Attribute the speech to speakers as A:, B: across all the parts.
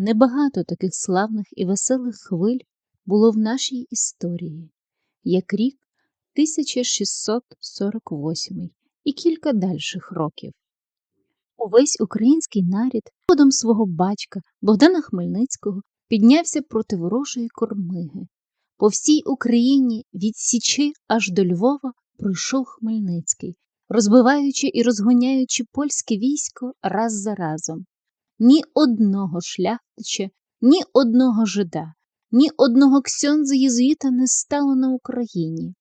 A: Небагато таких славних і веселих хвиль було в нашій історії, як рік 1648 і кілька дальших років. Увесь український нарід ходом свого батька Богдана Хмельницького піднявся проти ворожої кормиги. По всій Україні від Січі аж до Львова пройшов Хмельницький, розбиваючи і розгоняючи польське військо раз за разом. Ні одного шляхтича, ні одного жида, ні одного ксьондза єзуїта не стало на Україні,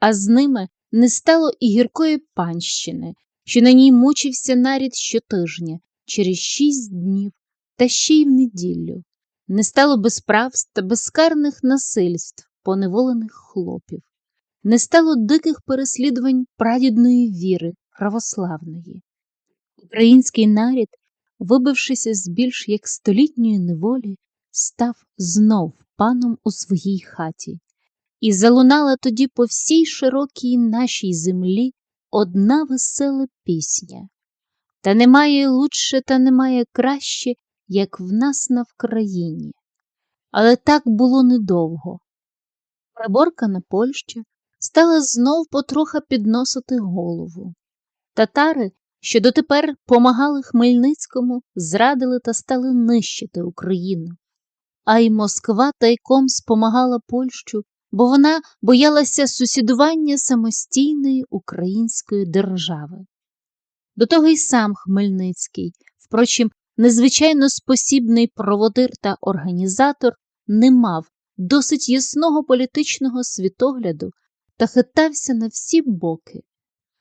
A: а з ними не стало і гіркої панщини, що на ній мучився нарід щотижня через шість днів та ще й в неділю. Не стало безправств та безкарних насильств поневолених хлопів, не стало диких переслідувань прадідної віри православної. Український нарід, вибившися з більш як столітньої неволі, став знов паном у своїй хаті, і залунала тоді по всій широкій нашій землі одна весела пісня. Та немає лучше, та немає краще, як в нас на Вкраїні. Але так було недовго. Приборкана Польща стала знов потроха підносити голову. Татари, що дотепер помагали Хмельницькому, зрадили та стали нищити Україну. А й Москва тайком спомагала Польщу, бо вона боялася сусідування самостійної української держави. До того й сам Хмельницький, впрочем, незвичайно спосібний проводир та організатор, не мав досить ясного політичного світогляду та хитався на всі боки.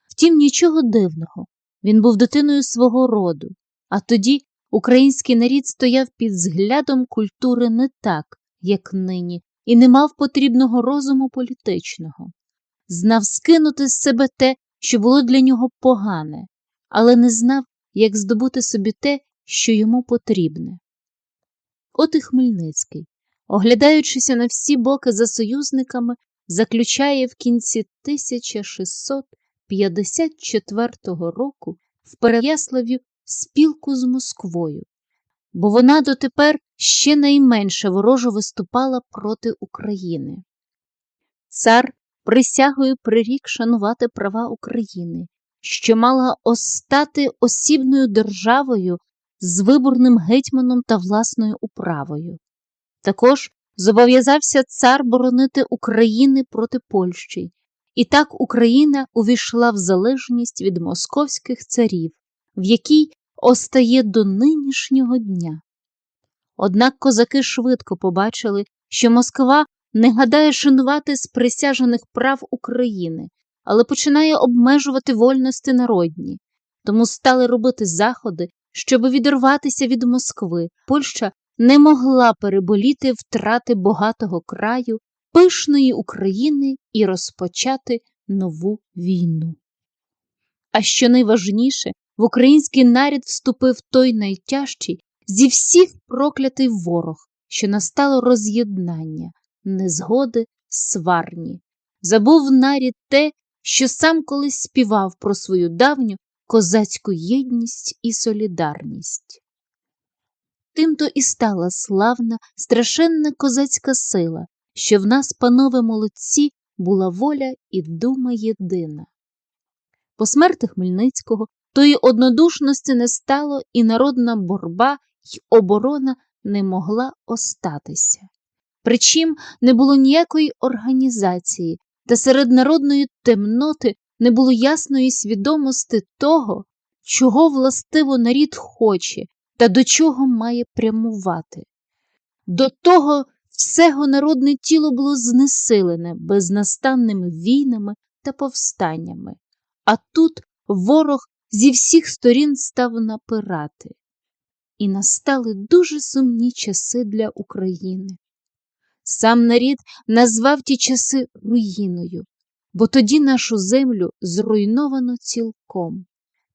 A: Втім, нічого дивного, він був дитиною свого роду, а тоді український нарід стояв під зглядом культури не так, як нині, і не мав потрібного розуму політичного. Знав скинути з себе те, що було для нього погане, але не знав, як здобути собі те, що йому потрібне. От і Хмельницький, оглядаючися на всі боки за союзниками, заключає в кінці 1654 року в Переяславі спілку з Москвою, бо вона дотепер ще найменше ворожо виступала проти України. Цар присягою прирік шанувати права України, що мала остати осібною державою з виборним гетьманом та власною управою. Також зобов'язався цар боронити України проти Польщі, і так Україна увійшла в залежність від московських царів, в якій остає до нинішнього дня. Однак козаки швидко побачили, що Москва не гадає шанувати з присяжених прав України, але починає обмежувати вольності народні, тому стали робити заходи, щоб відірватися від Москви. Польща не могла переболіти втрати багатого краю, пишної України і розпочати нову війну. А що найважніше, в український нарід вступив той найтяжчий зі всіх проклятий ворог, що настало роз'єднання, незгоди, сварні. Забув нарід те, що сам колись співав про свою давню козацьку єдність і солідарність. Тимто і стала славна, страшенна козацька сила, що в нас, панове молодці, була воля і дума єдина. По смерти Хмельницького тої однодушності не стало, і народна борба й оборона не могла остатися. Причим не було ніякої організації, та серед народної темноти не було ясної свідомості того, чого властиво нарід хоче та до чого має прямувати. До того всего народне тіло було знесилене безнастанними війнами та повстаннями, а тут ворог зі всіх сторін став напирати. І настали дуже сумні часи для України. Сам нарід назвав ті часи руїною, бо тоді нашу землю зруйновано цілком.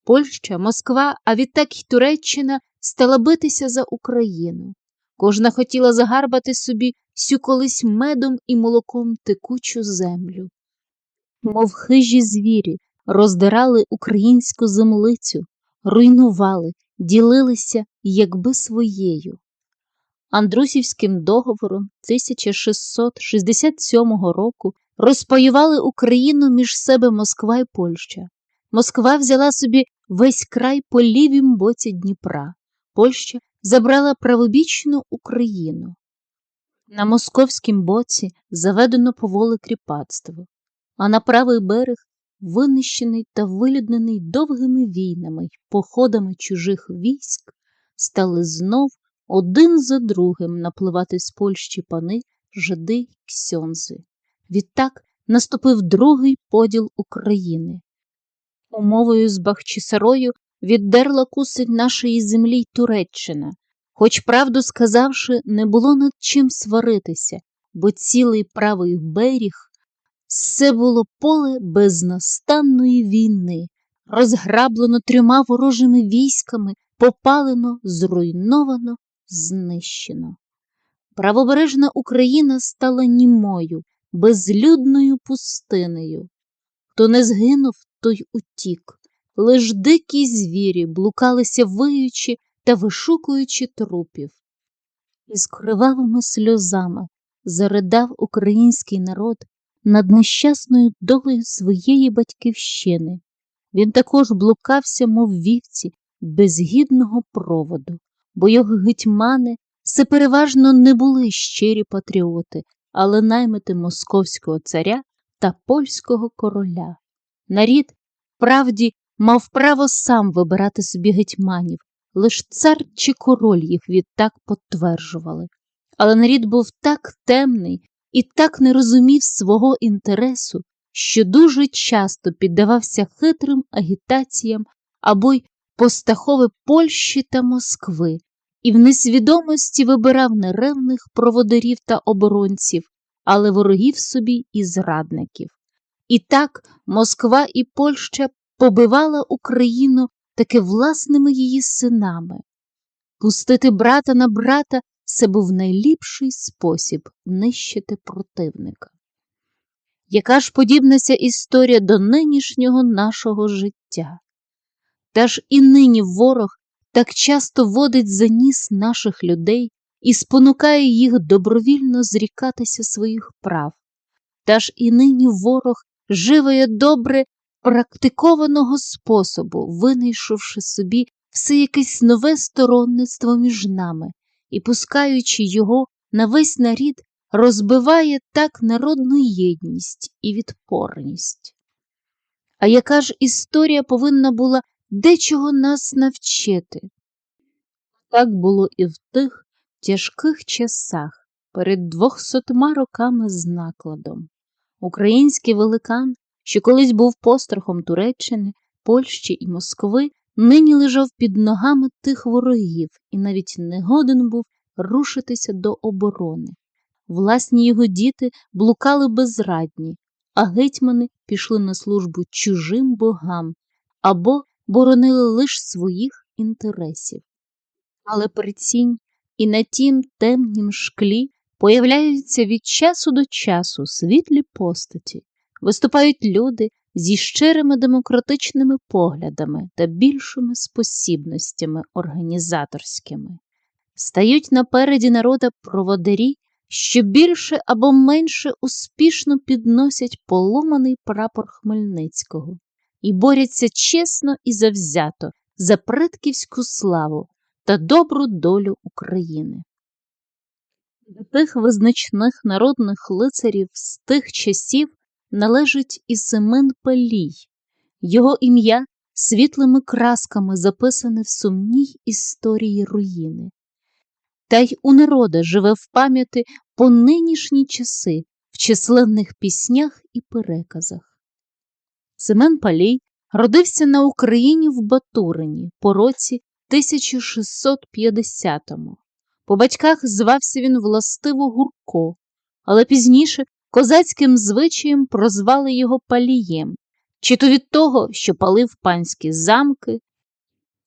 A: Польща, Москва, а відтак й Туреччина стала битися за Україну. Кожна хотіла загарбати собі всю колись медом і молоком текучу землю. Мов хижі звірі, роздирали українську землицю, руйнували, ділилися, якби своєю. Андрусівським договором 1667 року розпаювали Україну між себе Москва і Польща. Москва взяла собі весь край по лівім боці Дніпра. Польща забрала правобічну Україну. На московськім боці заведено поволе кріпацтво, а на правий берег винищений та вилюднений довгими війнами й походами чужих військ, стали знов один за другим напливати з Польщі пани, жиди й ксьонзи. Відтак наступив другий поділ України. Умовою з Бахчисарою віддерла кусень нашої землі й Туреччина, хоч, правду сказавши, не було над чим сваритися, бо цілий правий беріг все було поле безнастанної війни, розграблено трьома ворожими військами, попалено, зруйновано, знищено. Правобережна Україна стала німою, безлюдною пустинею. Хто не згинув, той утік. Лиш дикі звірі блукалися виючи та вишукуючи трупів. Із кривавими сльозами заридав український народ над нещасною долею своєї батьківщини. Він також блукався, мов вівці, без гідного проводу, бо його гетьмани все переважно не були щирі патріоти, але наймити московського царя та польського короля. Нарід, правді, мав право сам вибирати собі гетьманів, лиш цар чи король їх відтак потверджували. Але нарід був так темний і так не розумів свого інтересу, що дуже часто піддавався хитрим агітаціям або й постахови Польщі та Москви, і в несвідомості вибирав не ревних проводарів та оборонців, але ворогів собі і зрадників. І так Москва і Польща побивала Україну таки власними її синами. Пустити брата на брата це був найліпший спосіб нищити противника. Яка ж подібнася історія до нинішнього нашого життя? Та ж і нині ворог так часто водить за ніс наших людей і спонукає їх добровільно зрікатися своїх прав. Та ж і нині ворог живає добре практикованого способу, винайшовши собі все якесь нове сторонництво між нами і, пускаючи його на весь нарід, розбиває так народну єдність і відпорність. А яка ж історія повинна була дечого нас навчити? Так було і в тих тяжких часах перед двохсотма роками з накладом. Український великан, що колись був пострахом Туреччини, Польщі і Москви, нині лежав під ногами тих ворогів і навіть не годен був рушитися до оборони. Власні його діти блукали безрадні, а гетьмани пішли на службу чужим богам або боронили лише своїх інтересів. Але при цінь і на тім темнім шклі появляються від часу до часу світлі постаті, виступають люди зі щирими демократичними поглядами та більшими спосібностями організаторськими, стають напереді народа проводарі, що більше або менше успішно підносять поломаний прапор Хмельницького і борються чесно і завзято за предківську славу та добру долю України. До тих визначних народних лицарів з тих часів належить і Семен Палій, його ім'я світлими красками записане в сумній історії руїни. Та й у народа живе в пам'яті по нинішні часи в численних піснях і переказах. Семен Палій родився на Україні в Батурині по році 1650-му. По батьках звався він властиво Гурко, але пізніше козацьким звичаєм прозвали його палієм, чи то від того, що палив панські замки,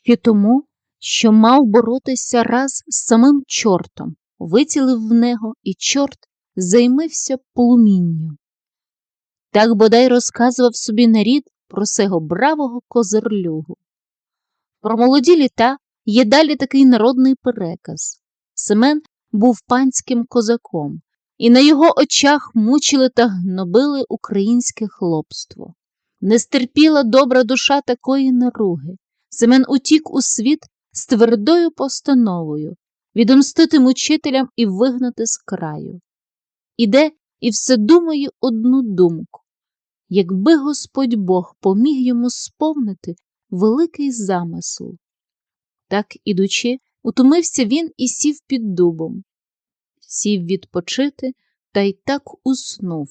A: чи тому, що мав боротися раз з самим чортом, вицілив в нього, і чорт займився полумінню. Так бодай розказував собі нарід про сего бравого козирлюгу. Про молоді літа є далі такий народний переказ. Семен був панським козаком, і на його очах мучили та гнобили українське хлопство. Не стерпіла добра душа такої наруги. Семен утік у світ з твердою постановою відомстити мучителям і вигнати з краю. Іде і все думає одну думку якби Господь Бог поміг йому сповнити великий замисл. Так, ідучи, утомився він і сів під дубом, сів відпочити та й так уснув.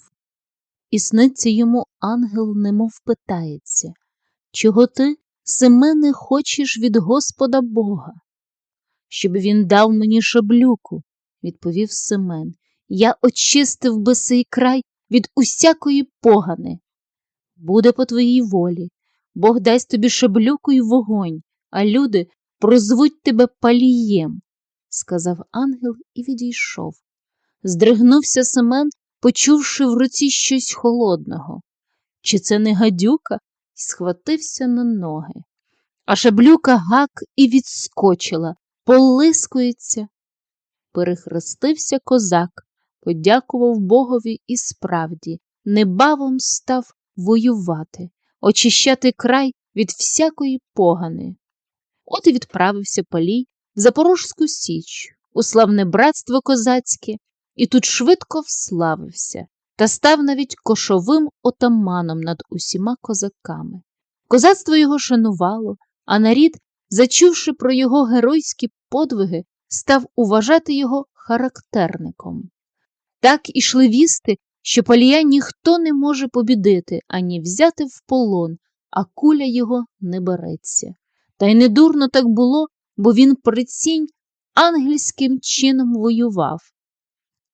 A: І сниться йому ангел, немов питається, чого ти, Семене, хочеш від Господа Бога? Щоб він дав мені шаблюку, відповів Семен. Я очистив би сей край від усякої погани. Буде по твоїй волі. Бог дасть тобі шаблюку й вогонь, а люди прозвуть тебе палієм, сказав ангел і відійшов. Здригнувся Семен, почувши в руці щось холодного. Чи це не гадюка? Схватився на ноги. А шаблюка гак і відскочила, полискується. Перехрестився козак, подякував Богові і справді небавом став воювати, очищати край від всякої погани. От і відправився Палій в Запорожську Січ, у славне братство козацьке, і тут швидко вславився та став навіть кошовим отаманом над усіма козаками. Козацтво його шанувало, а нарід, зачувши про його геройські подвиги, став уважати його характерником. Так ішли вісти, що палія ніхто не може побідити ані взяти в полон, а куля його не береться. Та й недурно так було, бо він прицінь ангельським чином воював.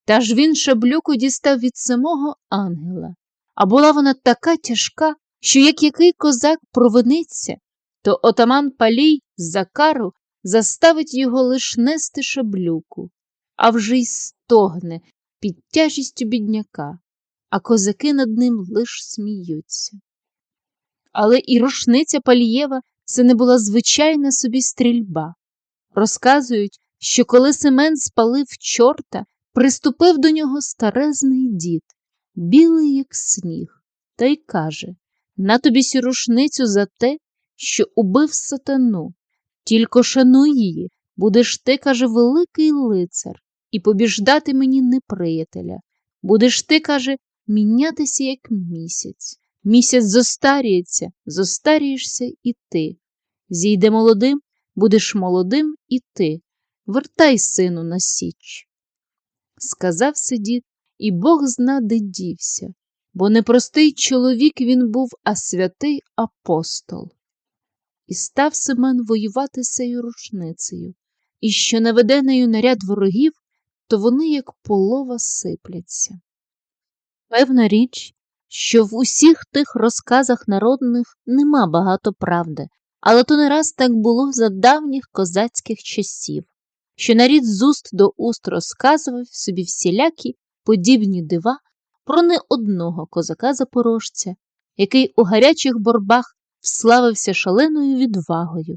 A: Та ж він шаблюку дістав від самого ангела, а була вона така тяжка, що як який козак провиниться, то отаман Палій за кару заставить його лиш нести шаблюку, а вже й стогне під тяжістю бідняка, а козаки над ним лиш сміються. Але і рушниця Палієва це не була звичайна собі стрільба. Розказують, що коли Семен спалив чорта, приступив до нього старезний дід, білий, як сніг, та й каже на тобі сю рушницю за те, що убив сатану. Тільки шануй її, будеш ти, каже, великий лицар, і побіждати мені неприятеля. Будеш ти, каже, мінятися, як місяць. Місяць зостарюється, зостарієшся і ти. Зійде молодим, будеш молодим і ти. Вертай, сину, на січ. Сказав сидід, і Бог зна, дівся, бо не простий чоловік він був, а святий апостол. І став Семен воювати сею рушницею, і що наведе нею наряд ворогів, то вони, як полова, сипляться. Певна річ, що в усіх тих розказах народних нема багато правди, але то не раз так було за давніх козацьких часів, що нарід з уст до уст розказував собі всілякі подібні дива про не одного козака-запорожця, який у гарячих борбах вславився шаленою відвагою,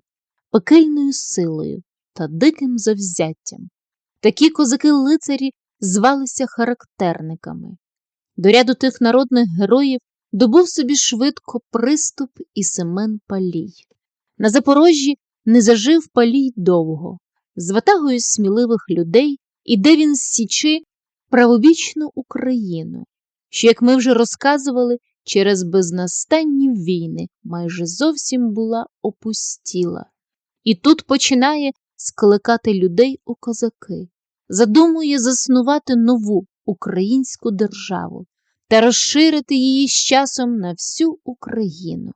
A: пекельною силою та диким завзяттям. Такі козаки-лицарі звалися характерниками. До ряду тих народних героїв добув собі швидко приступ і Семен Палій. На Запорожжі не зажив Палій довго, з ватагою сміливих людей іде він з Січі правобічну Україну, що, як ми вже розказували, через безнастанні війни майже зовсім була опустіла. І тут починає скликати людей у козаки, задумує заснувати нову українську державу та розширити її з часом на всю Україну.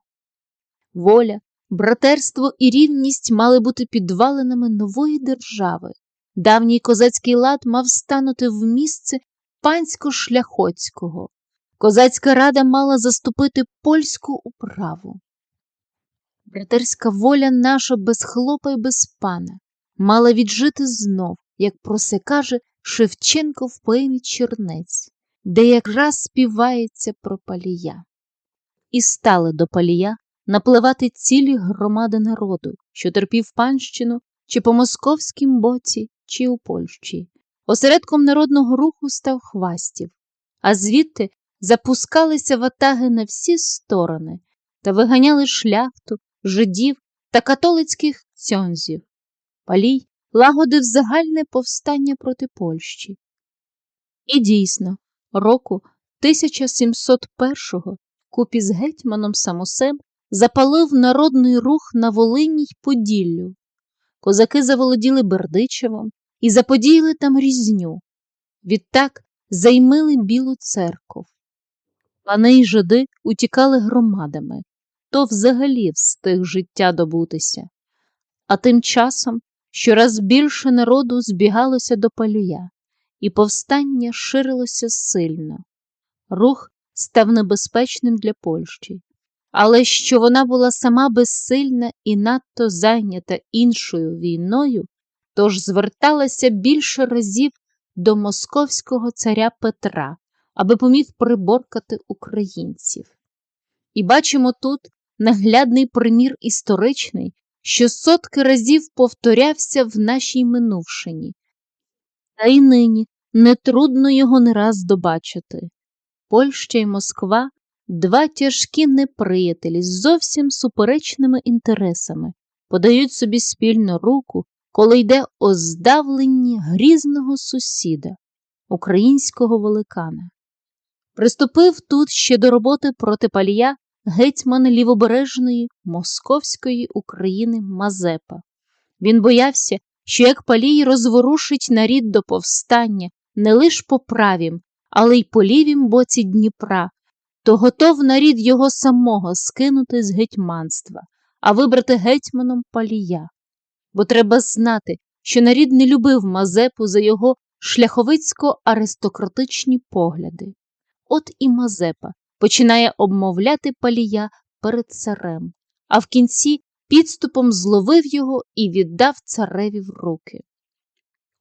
A: Воля, братерство і рівність мали бути підвалинами нової держави. Давній козацький лад мав станути в місце пансько-шляхоцького. Козацька рада мала заступити польську управу. Братерська воля наша без хлопа й без пана мала віджити знов, як про це каже Шевченко в поемі Чернець, де якраз співається про палія. І стали до палія напливати цілі громади народу, що терпів панщину чи по московськім боці, чи у Польщі. Осередком народного руху став хвастів, а звідти запускалися ватаги на всі сторони та виганяли шляхту, жидів та католицьких цьонзів. Палій лагодив загальне повстання проти Польщі. І дійсно, року 1701-го купі з гетьманом Самусем запалив народний рух на Волині й Поділлю. Козаки заволоділи Бердичевом і заподіяли там різню. Відтак займили Білу церков. Пани й жиди утікали громадами, то взагалі встиг життя добутися. А тим часом щораз більше народу збігалося до палія, і повстання ширилося сильно. Рух став небезпечним для Польщі, але що вона була сама безсильна і надто зайнята іншою війною, тож зверталася більше разів до московського царя Петра, аби поміг приборкати українців. І бачимо тут наглядний примір історичний, що сотки разів повторявся в нашій минувшині. Та й нині нетрудно його не раз добачити. Польща і Москва два тяжкі неприятелі з зовсім суперечними інтересами, подають собі спільну руку, коли йде о грізного сусіда, українського великана. Приступив тут ще до роботи проти палія гетьман лівобережної Московської України Мазепа. Він боявся, що як палій розворушить нарід до повстання не лиш по правім, але й по лівім боці Дніпра, то готов нарід його самого скинути з гетьманства, а вибрати гетьманом палія. Бо треба знати, що нарід не любив Мазепу за його шляховицько-аристократичні погляди. От і Мазепа починає обмовляти палія перед царем, а в кінці підступом зловив його і віддав цареві в руки.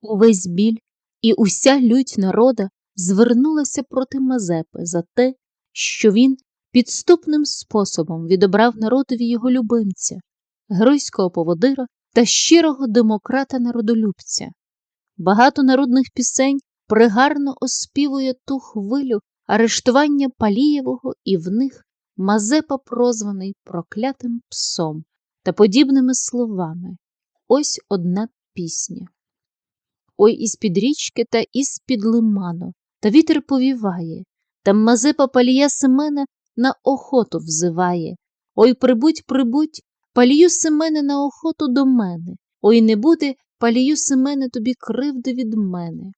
A: Увесь біль і уся лють народа звернулася проти Мазепи за те, що він підступним способом відобрав народові його любимця, геройського поводира та щирого демократа народолюбця. Багато народних пісень пригарно оспівує ту хвилю арештування Палієвого і в них Мазепа прозваний проклятим псом та подібними словами. Ось одна пісня. Ой із під річки та із під лиману, та вітер повіває, та Мазепа Палія Семена на охоту взиває. Ой, прибудь, прибудь, палію Семене на охоту до мене. Ой, не буде, палію Семене, тобі кривди від мене.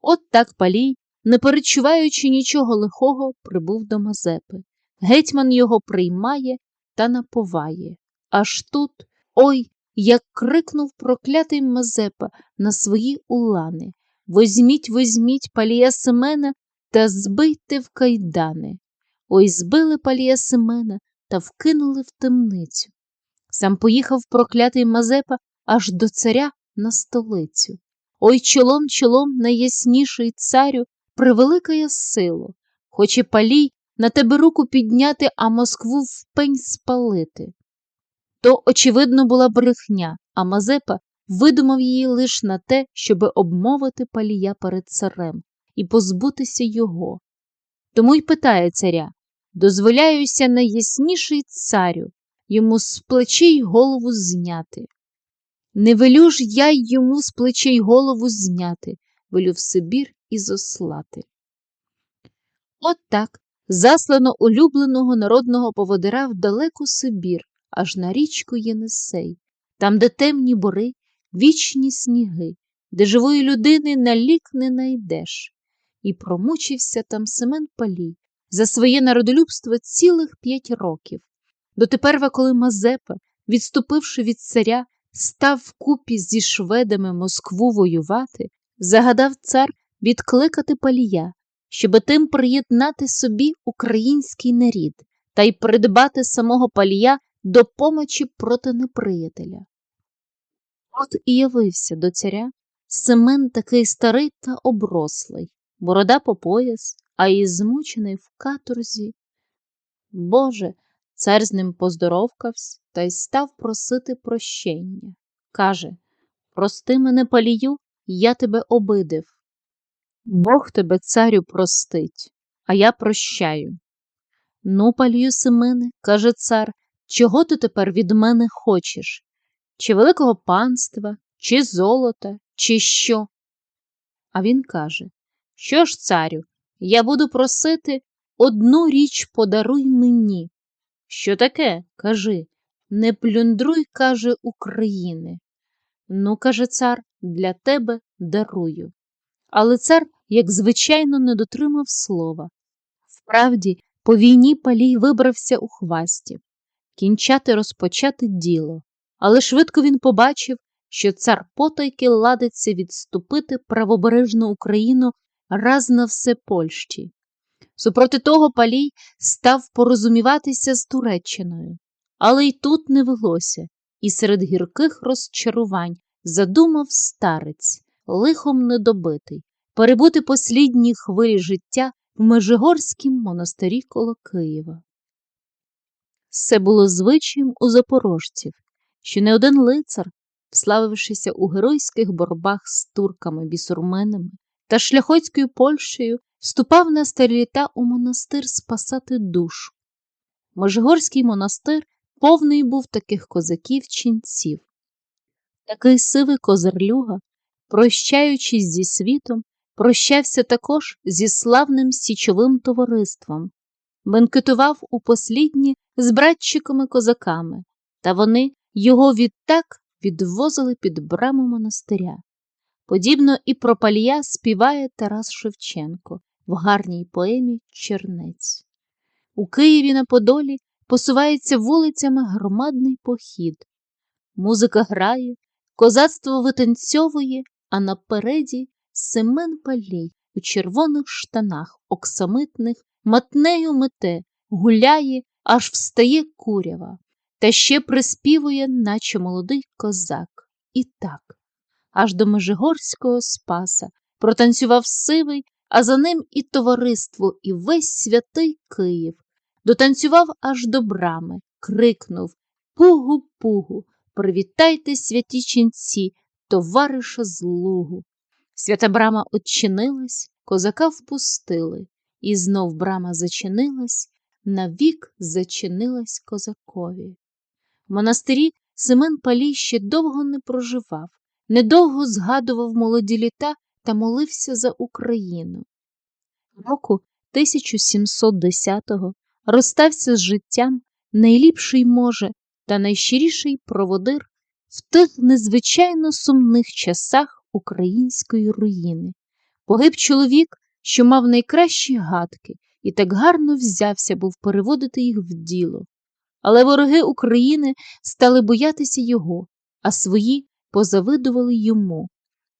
A: От так палій не перечуваючи нічого лихого, прибув до Мазепи. Гетьман його приймає та наповає. Аж тут, ой, як крикнув проклятий Мазепа на свої улани Возьміть, возьміть палія Семена та збийте в кайдани. Ой, збили палія Семена та вкинули в темницю. Сам поїхав проклятий Мазепа аж до царя на столицю. Ой, чолом, чолом, найясніший царю, превеликая силу, хоч і палій на тебе руку підняти, а Москву в пень спалити. То, очевидно, була брехня, а Мазепа видумав її лише на те, щоби обмовити палія перед царем і позбутися його. Тому й питає царя дозволяюся найясніший царю йому з плечей голову зняти. Не велю ж я йому з плечей голову зняти, велю в Сибір і зослати. От так заслано улюбленого народного поводира в далеку Сибір, аж на річку Єнисей, там, де темні бори, вічні сніги, де живої людини на лік не найдеш. І промучився там Семен Палій за своє народолюбство цілих п'ять років. Дотепер, коли Мазепа, відступивши від царя, став вкупі зі шведами Москву воювати, загадав цар відкликати палія, щоби тим приєднати собі український нарід та й придбати самого палія до помочі проти неприятеля. От і явився до царя Семен такий старий та оброслий, борода по пояс, а й змучений в каторзі. Боже, цар з ним поздоровкався та й став просити прощення. Каже Прости мене палію я тебе обидив. Бог тебе, царю, простить, а я прощаю. Ну, палію Семене, каже цар, чого ти тепер від мене хочеш? Чи великого панства, чи золота, чи що? А він каже Що ж, царю, я буду просити одну річ подаруй мені. Що таке? Кажи, не плюндруй, каже, України. Ну, каже цар, для тебе дарую. Але цар, як звичайно, не дотримав слова. Вправді, по війні палій вибрався у хвасті, кінчати розпочати діло, але швидко він побачив, що цар потайки ладиться відступити правобережну Україну раз на все Польщі. Супроти того палій став порозуміватися з Туреччиною, але й тут не велося, і серед гірких розчарувань задумав старець, лихом недобитий, перебути послідні хвилі життя в Межигорськім монастирі коло Києва. Це було звичаєм у запорожців, що не один лицар, вславившися у геройських борбах з турками, бісурменами та шляхотською Польщею, вступав на старі літа у монастир спасати душу. Межигорський монастир повний був таких козаків-ченців. Такий сивий козарлюга, прощаючись зі світом, прощався також зі славним січовим товариством, бенкетував у послідні з братчиками-козаками, та вони його відтак відвозили під браму монастиря. Подібно і про палія співає Тарас Шевченко в гарній поемі Чернець. У Києві на Подолі посувається вулицями громадний похід. Музика грає, козацтво витанцьовує, а напереді Семен Палій у червоних штанах, оксамитних, матнею мете, гуляє, аж встає курява, та ще приспівує, наче молодий козак. І так, аж до Межигорського спаса протанцював сивий, а за ним і товариство, і весь святий Київ. Дотанцював аж до брами, крикнув Пугу-пугу, привітайте, святі ченці, товариша з лугу. Свята брама очинилась, козака впустили, і знов брама зачинилась, навік зачинилась козакові. В монастирі Семен Палій ще довго не проживав, недовго згадував молоді літа та молився за Україну. Року 1710-го розстався з життям найліпший може та найщиріший проводир в тих незвичайно сумних часах української руїни. Погиб чоловік, що мав найкращі гадки, і так гарно взявся був переводити їх в діло. Але вороги України стали боятися його, а свої позавидували йому.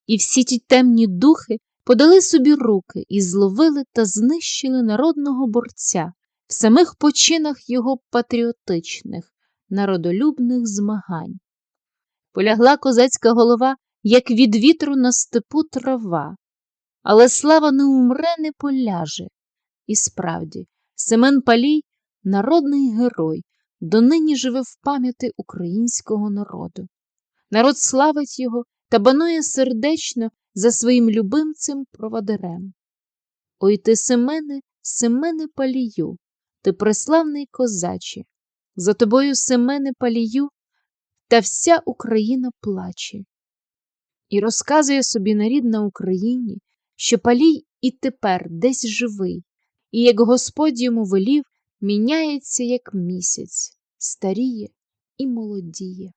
A: І всі ті темні духи подали собі руки і зловили та знищили народного борця в самих починах його патріотичних, народолюбних змагань. Полягла козацька голова, як від вітру на степу трава, але слава не умре, не поляже. І справді, Семен Палій народний герой, донині живе в пам'яті українського народу. Народ славить його та банує сердечно за своїм любимцем проводирем. Ой ти, Семене, Семене Палію, ти преславний козаче, за тобою, Семене Палію, та вся Україна плаче. І розказує собі нарід на Україні, що Палій і тепер десь живий, і як Господь йому велів, міняється, як місяць, старіє і молодіє.